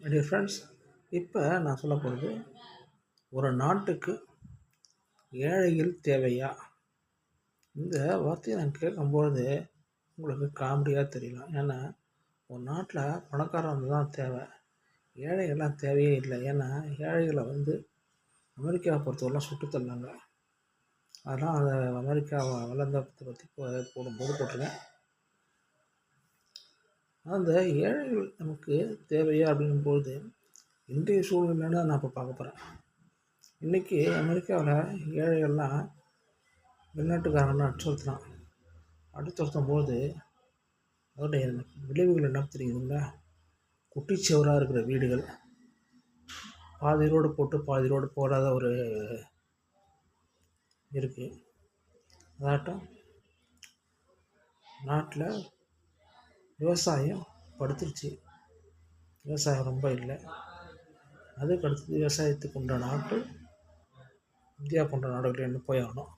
Dear friends இப்போ நான் சொல்ல போகிறது ஒரு நாட்டுக்கு ஏழைகள் தேவையா? இந்த வார்த்தையை நான் கேட்கும்பொழுது உங்களுக்கு காமெடியாக தெரியலாம். ஏன்னா ஒரு நாட்டில் பணக்காரங்க தான் தேவை. ஏழைகள்லாம் தேவையே இல்லை. ஏன்னா ஏழைகளை வந்து அமெரிக்காவை பொறுத்தவரைலாம் சுட்டு தள்ளாங்க அதெல்லாம் அந்த அமெரிக்கா வளர்ந்ததை பற்றி போடும்போது போட்டிருக்கேன் அந்த ஏழைகள் நமக்கு தேவையா அப்படிங்கும்போது இன்றைய சூழ்நிலைன்னு நான் இப்போ பார்க்க போகிறேன் இன்றைக்கி அமெரிக்காவில் ஏழைகள்லாம் வெளிநாட்டுக்காரங்களாம் அச்சுறுத்தினான் அடிச்சுறுத்தும் போது அதோடைய விளைவுகள் என்ன தெரியுதுங்களா? குட்டிச்சுவராக இருக்கிற வீடுகள். பாதி ரோடு போட்டு பாதி ரோடு போடாத ஒரு இருக்குது அதாட்டம் நாட்டில் விவசாயம் படுத்துருச்சு. விவசாயம் ரொம்ப இல்லை. அதுக்கு அடுத்தது விவசாயத்துக்கு உண்டான நாட்டு இந்தியா போன்ற நாடுகளில் என்ன போய் ஆகணும்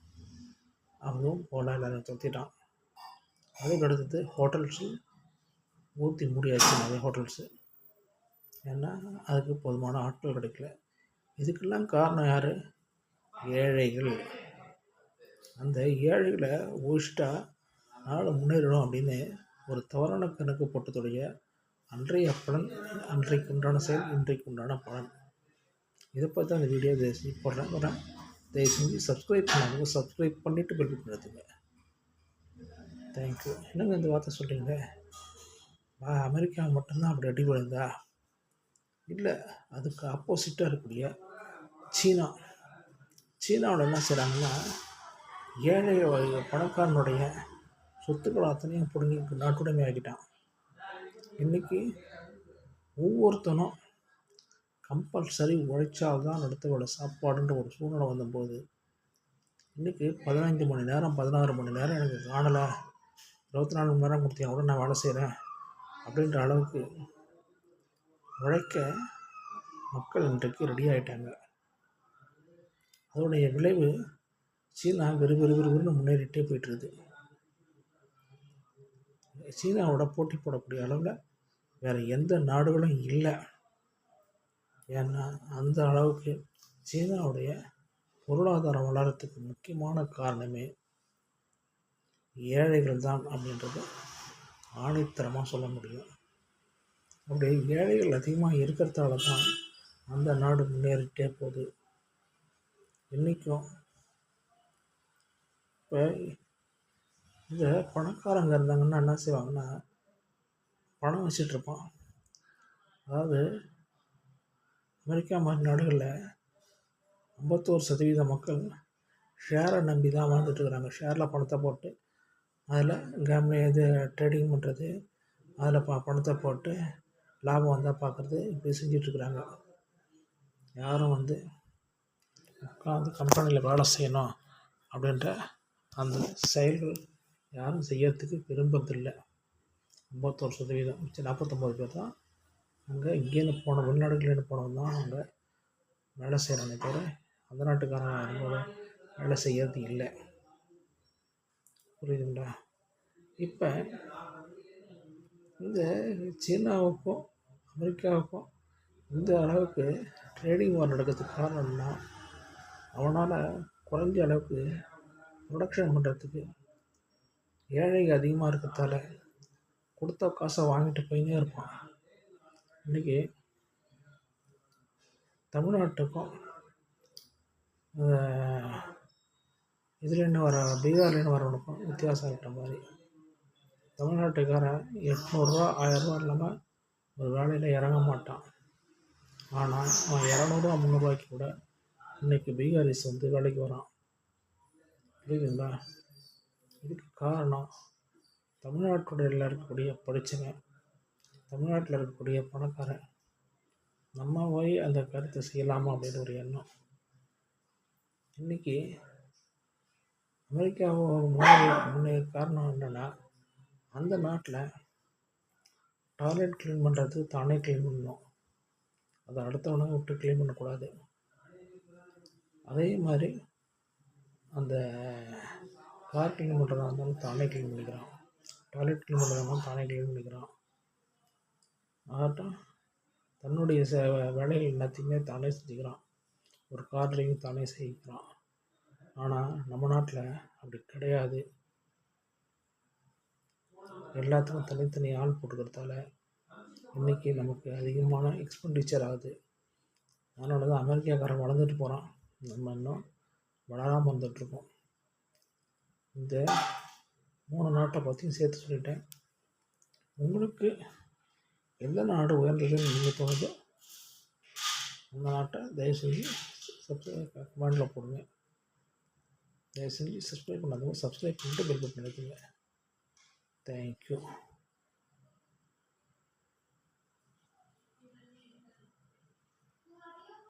அவனும் போல எல்லாரும் தொத்திட்டான் அதுக்கு அடுத்தது ஹோட்டல்ஸு ஊற்றி மூடியாச்சு நிறைய ஹோட்டல்ஸு ஏன்னா அதுக்கு போதுமான ஆட்கள் கிடைக்கல. இதுக்கெல்லாம் காரணம் யார்? ஏழைகள். அந்த ஏழைகளை ஒழிச்சிட்டா நாடு முன்னேறணும் அப்படின்னு ஒரு தவறான கணக்கு போட்டதுடைய அன்றைய பலன் அன்றைக்கு உண்டான செயல் இன்றைக்கு உண்டான பலன். இதை பற்றி அந்த வீடியோ தயவு செஞ்சு போடுறேன். வரேன் தயவு செஞ்சு சப்ஸ்கிரைப் பண்ணாங்க சப்ஸ்கிரைப் பண்ணிவிட்டு பெல் பட்டன் எடுத்துங்க தேங்க்யூ என்னங்க இந்த வார்த்தை சொல்கிறீங்க வா அமெரிக்கா மட்டும்தான் அப்படி அடி விழுந்தா? இல்லை அதுக்கு ஆப்போசிட்டாக இருக்கக்கூடிய சீனா. சீனாவில் என்ன செய்கிறாங்கன்னா ஏழை பணக்காரனுடைய சொத்துக்கள் அத்தனையும் பிடுங்கி நாட்டுடைமை ஆகிட்டான் இன்றைக்கி ஒவ்வொருத்தனும் கம்பல்சரி உழைச்சால் தான் சாப்பாடுன்ற ஒரு சூழ்நிலை வந்தபோது இன்றைக்கி பதினைஞ்சு மணி நேரம் பதினாறு மணி நேரம் எனக்கு காணலை. இருபத்தி நாலு மணி நேரம் கொடுத்தீங்க கூட நான் வேலை செய்கிறேன் அப்படின்ற அளவுக்கு உழைக்க மக்கள் இன்றைக்கு ரெடி ஆகிட்டாங்க அதோடைய விளைவு சீனா வெறு விறு வெறுன்னு முன்னேறிட்டே போயிட்டுருது சீனாவோட போட்டி போடக்கூடிய அளவில் வேறு எந்த நாடுகளும் இல்லை. ஏன்னா அந்த அளவுக்கு சீனாவுடைய பொருளாதாரம் வளர்கிறதுக்கு முக்கியமான காரணமே ஏழைகள் தான் அப்படின்றது ஆணித்தரமாக சொல்ல முடியும். அப்படி ஏழைகள் அதிகமாக இருக்கிறதால தான் அந்த நாடு முன்னேறிட்டே போகுது. இன்றைக்கும் இப்போ இந்த பணக்காரங்க இருந்தாங்கன்னா என்ன செய்வாங்கன்னா பணம் வச்சிட்ருப்பான் அதாவது அமெரிக்கா மாதிரி நாடுகளில் ஐம்பத்தோரு சதவீத மக்கள் ஷேரை நம்பி தான் வாழ்ந்துட்டுருக்குறாங்க ஷேரில் பணத்தை போட்டு அதில் கேம் இது ட்ரேடிங் பண்ணுறது அதில் ப பணத்தை போட்டு லாபம் வந்தால் பார்க்குறது இப்படி செஞ்சிட்ருக்குறாங்க யாரும் வந்து உட்காந்து கம்பெனியில் வேலை செய்யணும் அப்படின்ற அந்த செயல்கள் யாரும் செய்யறதுக்கு விரும்புறதில்லை. ஐம்பத்தோரு சதவீதம். மிச்சம் நாற்பத்தொம்போது பேர் தான். அங்கே இங்கேருந்து போன வெளிநாடுகள்லேருந்து போனவங்க தான் அங்கே வேலை செய்கிறாங்க தவிர அந்த நாட்டுக்காரங்க அவங்களோட வேலை செய்யறது இல்லை. புரியுதுங்களா? இப்போ இந்த சீனாவுக்கும் அமெரிக்காவுக்கும் இந்த அளவுக்கு ட்ரேடிங் வார் நடக்கிறதுக்கு காரணம்னா அவனால் குறைஞ்ச அளவுக்கு ப்ரொடக்ஷன் பண்ணுறதுக்கு ஏழைங்க அதிகமாக இருக்கிறதால கொடுத்த காசை வாங்கிட்டு போயினே இருப்பான். இன்றைக்கி தமிழ்நாட்டுக்கும் இதுலேருந்து வர பீகார்லேருந்து வரவனுக்கும் வித்தியாசம் இருக்கிற மாதிரி. தமிழ்நாட்டுக்காரன் எட்நூறுரூவா ஆயரூவா இல்லாமல் ஒரு வேலையில் இறங்க மாட்டான். ஆனால் அவன் இரநூறுவா முந்நூறுரூவாய்க்கு கூட இன்றைக்கி பீகாரிஸ் வந்து வேலைக்கு வரான். புரியுதுங்களா? இதுக்கு காரணம் தமிழ்நாட்டுடைய இருக்கக்கூடிய படித்தவன் தமிழ்நாட்டில் இருக்கக்கூடிய பணக்காரன். நம்ம போய் அந்த கருத்தை செய்யலாமா அப்படின்னு ஒரு எண்ணம். இன்றைக்கி அமெரிக்காவோட முன்னே முன்னேற காரணம் என்னென்னா அந்த நாட்டில் டாய்லெட் க்ளீன் பண்ணுறது தானே க்ளீன் பண்ணணும் அதை அடுத்தவனை விட்டு க்ளீன் பண்ணக்கூடாது. அதே மாதிரி அந்த கார் க்ளீன் பண்ணுறதா இருந்தாலும் தானே க்ளீன் பண்ணிக்கிறான். டாய்லெட் க்ளீன் பண்ணுறதா இருந்தாலும் தானே க்ளீன் பண்ணிக்கிறான். ஆகட்டும் தன்னுடைய ச வேலைகள் எல்லாத்தையுமே தானே செஞ்சுக்கிறான். ஒரு கார் டிரைவிங் தானே செய்கிறான். ஆனால் நம்ம நாட்டில் அப்படி கிடையாது. எல்லாத்துக்கும் தனித்தனி ஆள் போட்டுக்கிறதால இன்றைக்கி நமக்கு அதிகமான எக்ஸ்பெண்டிச்சர் ஆகுது. அதனால தான் அமெரிக்காக்காரன் வளர்ந்துட்டு போகிறான் நம்ம இன்னும் வளராமல் வந்துட்டுருக்கோம் இந்த மூணு நாட்டை பற்றியும் சேர்த்து சொல்லிட்டேன். உங்களுக்கு எந்த நாடு உயர்ந்ததுன்னு நீங்கள் தோணுதோ அந்த நாட்டை தயவு செஞ்சு சப்ஸ்கிரைப் கமெண்டில் போடுங்க. தயவு செஞ்சு சப்ஸ்கிரைப் பண்ணாதவங்க சப்ஸ்கிரைப் பண்ணிட்டு பெல் பட்டன் எடுத்துங்க தேங்க்யூ